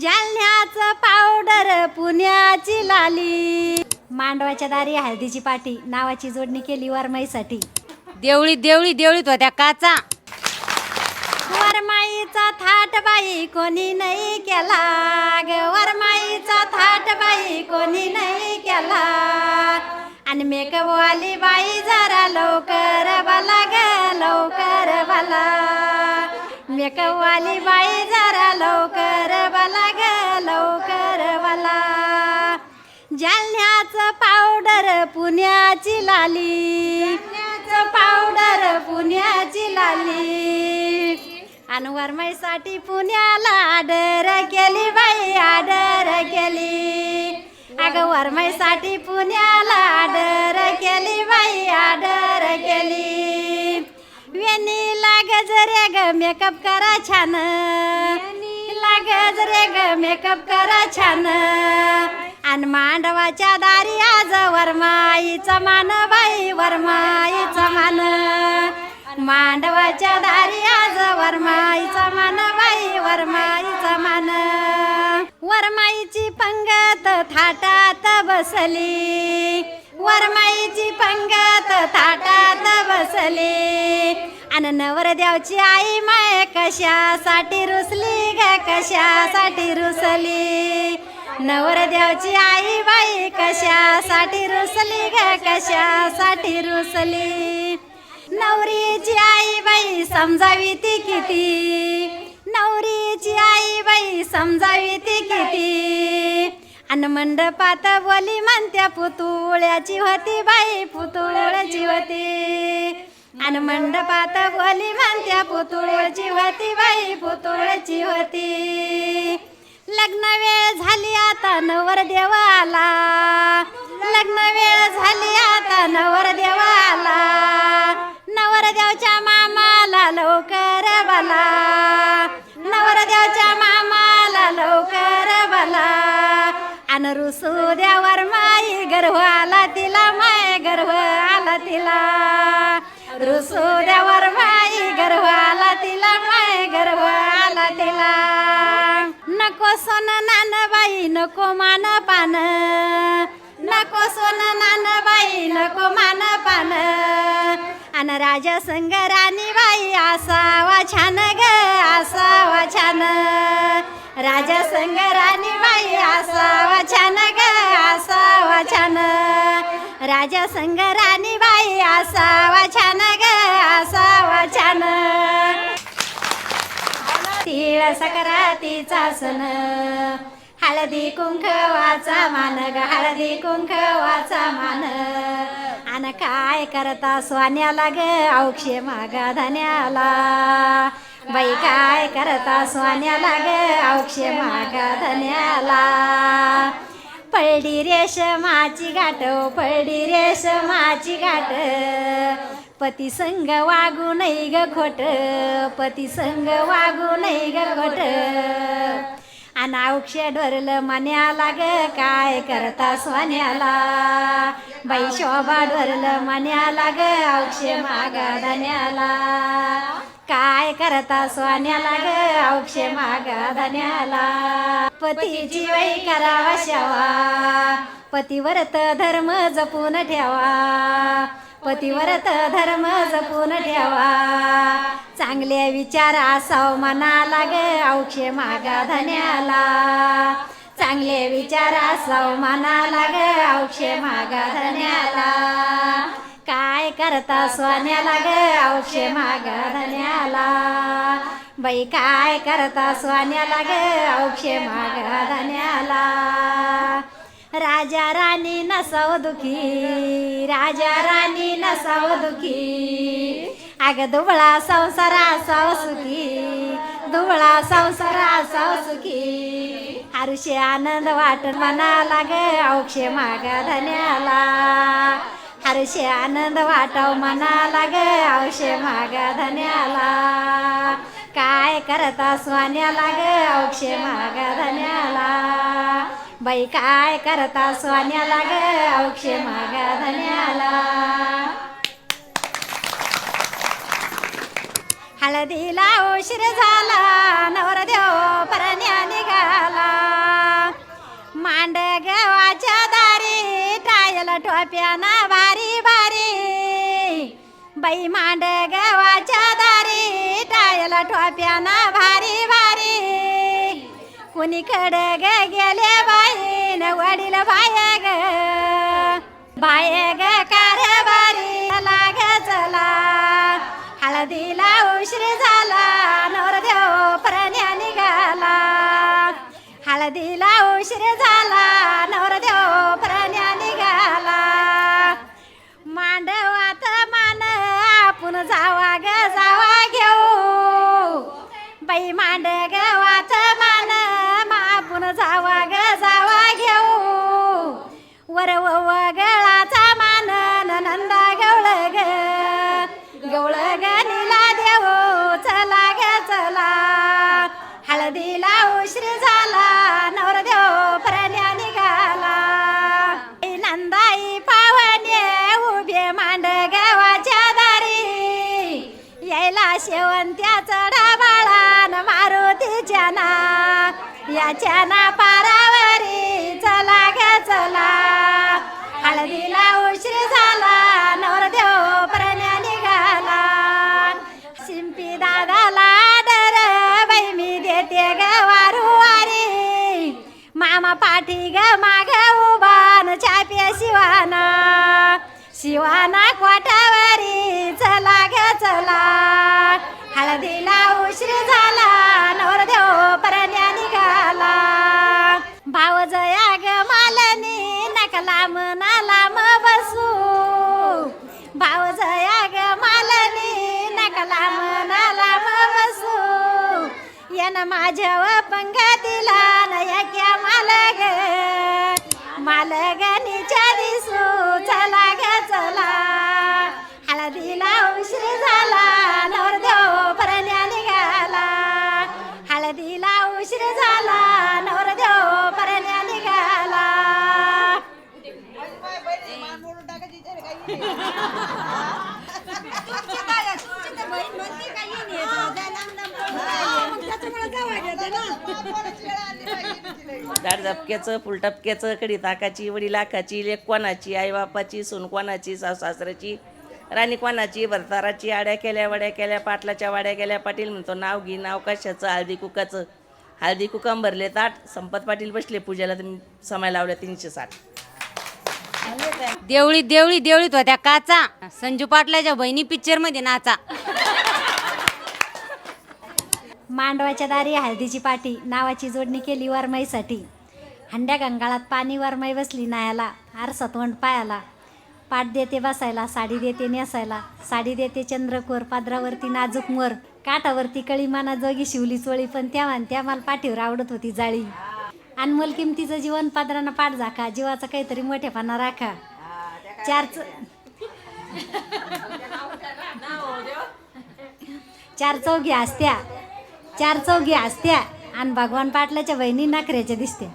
जालन्याचं powder पुण्याची लाली. मांडवाच्या दारी हळदीची पाटी नावाची जोडणी केली वरमाईसाठी. देवळी देवळी देवळीत होत्या काचा. वरमाईचा थाट बाई कोणी नाही केला. ग वरमाईचा थाट बाई कोणी नाही केला. आणि मेकअप वाली बाई जरा लवकर बला ग लवकर बला. मेकवाली बाई जरा लवकर बला ग लवकर बला. जालन्याचं पावडर पुण्याची लाली. पावडर पुण्याची लाली. आणि वरमाईसाठी पुण्याला आडर केली बाई आडर केली. अगं वरमाईसाठी पुण्याला आडर केली बाई आडर केली. वेणी लागज रे ग मेकअप करा छान. लागज रे ग मेकअप करा छान. आणि मांडवाच्या दारी आज वरमाईचा मान बाई वरमाईचा मान. मांडवाच्या दारी आज वरमाईचा मान बाई वरमाईचा मान. वरमाईची पंगत थाटात बसली. वरमाईची बसली नवरदेवची आई माय कशासाठी रुसली ग? कशासाठी रुसली? नवरदेवची आई बाई कशासाठी रुसली ग? कशासाठी रुसली? नवरीची आई बाई समजावी ती किती? नवरीची आई बाई समजावी ती किती? अन मंडपात बोली म्हणत्या पुतुळ्याची होती बाई पुतुळ्याची होती. आणि मंडपात बोली म्हणत्या पुतुळची होती बाई पुतुळची होती. लग्न वेळ झाली आता नवर देवाला. लग्न वेळ झाली आता नवर देवाला. नवरदेवच्या मामाला लवकर बला. नवरदेवच्या मामाला लवकर बला. अन रुसू द्यावर माई गर्व आला तिला माय गर्व आला तिला. रुसू बाई गर्वाला तिला माय गर्वाला तिला. नको सोन नान बाई नको मान पान. नको सोन नान बाई नको मान पान. अन राजा संग राणी बाई असावा छान ग असावा छान. राजा संग राणी बाई असावा छान ग असावा छान. राजा संग राणी बाई असावा छान ग असावा छान. तिळ सकरातीचा सण. हळदी कुंकवाचा मान ग हळदी कुंकवाचा मान. आणि काय करता स्वान्याला ग औक्षे मागा धन्याला. बाई काय करता स्वान्याला ग औक्षे मागा धन्याला. पळडी रेशमाची गाठ पळडी रेशमाची गाठ पती संग वागू नाही ग खोट पती संग वागू नाही ग खोट. अनावक्ष डोरलं मन्याला ग काय करता सोन्याला? बाई शोभा डोरलं मन्याला ग औक्षे मागा धन्याला. काय करता सोन्याला ग औक्षे मागा धन्याला. पतीची वही करावा शेवा पतिव्रत धर्म जपून ठेवा. पतिव्रत धर्म जपून ठेवा. चांगले विचार असाव मनाला ग औक्षे मागा धन्याला. चांगले विचार असाव मनाला ग औक्षे मागा धन्याला. काय करता सोन्याला ग औक्षे मागा धन्याला. बाई काय करता सोन्याला ग? औक्षे माग धन्याला. राजा राणी नसाव दुखी राजा राणी नसाव दुखी. अग दुबळा संसारा साव सुखी दुबळा संसारा साव सुखी. हरुषे आनंद वाट मनाला ग? औक्षे माग धन्याला. हर्षे आनंद वाटव मनाला ग? औषे माग धन्याला. काय करता स्वान्याला ग? औक्षे धन्याला. बाई काय करता स्वान्याला ग? औक्षे धन्याला. हळदीला उशीर झाला नवरदेव परण्या निघाला. मांड गवाच्या दारी टायला टोप्याना भारी भारी. बाई मांड गवाच्या ठोप्याना भारी भारी. कुणीकडे ग गेले बाई? न वडील बाय ग. बाय ग कारभारी. लाग चला. हळदीला उशीर झाला. नवरदेव परण्या निघाला. हळदीला उशीर झाला. बाई मांड गवात याच्या ना पारावरी चला ग चला. हळदीला उशीर झाला नवरदेव परण्या निघाला. शिंपी दादाला डर बाई मी देते ग वारुवारी. मामा पाठी ग माग उभान चाप्या शिवाना. शिवाना कोठावरी चला ग चला. हळदीला उशीर झाला नवरदेव परण्या भावजया ग मालनी नकला मनाला म बसू भावजया ग मालनी नकला मनाला म बसू यान माझ्यावर पंग दिला नया क्या मालग मालगणीच्या दिसू. दाड झपक्याचं फुलटपक्याचं कडी ताकाची वडी लाखाची लेक कोणाची आई बापाची सून कोणाची सासू सासऱ्याची राणी कोणाची भरताराची आड्या केल्या वड्या केल्या पाटलाच्या वाड्या केल्या पाटील म्हणतो नाव घे नाव कशाचं हळदी कुकाचं. हळदी कुकाम भरले ताट संपत पाटील बसले पूजेला तुम्ही समय लावल्या तीनशे साठ. देवळी देवळी देवळीत होत्या काचा. संजू पाटलाच्या बहिणी पिक्चरमध्ये नाचा. मांडवाच्या दारी हळदीची पाटी. नावाची जोडणी केली वरमाईसाठी. हंड्या गंगाळात पाणी वरमाई बसली नायाला आरसात वंड पायाला. पाट देते बसायला साडी देते नेसायला. साडी देते चंद्रकोर पादरावरती नाजूक मोर. काठावरती कळी माना जोगी शिवली चोळी पण त्या न त्या मला पाठीवर आवडत होती जाळी. अनमोल किमतीचं जीवन पादरानं पाठ झाका जीवाचा काहीतरी मोठेपणा राखा. चार चार चौघी असत्या. चार चौघी असत्या. आणि भगवान पाटलाच्या बहिणी नाकऱ्याच्या दिसत्या.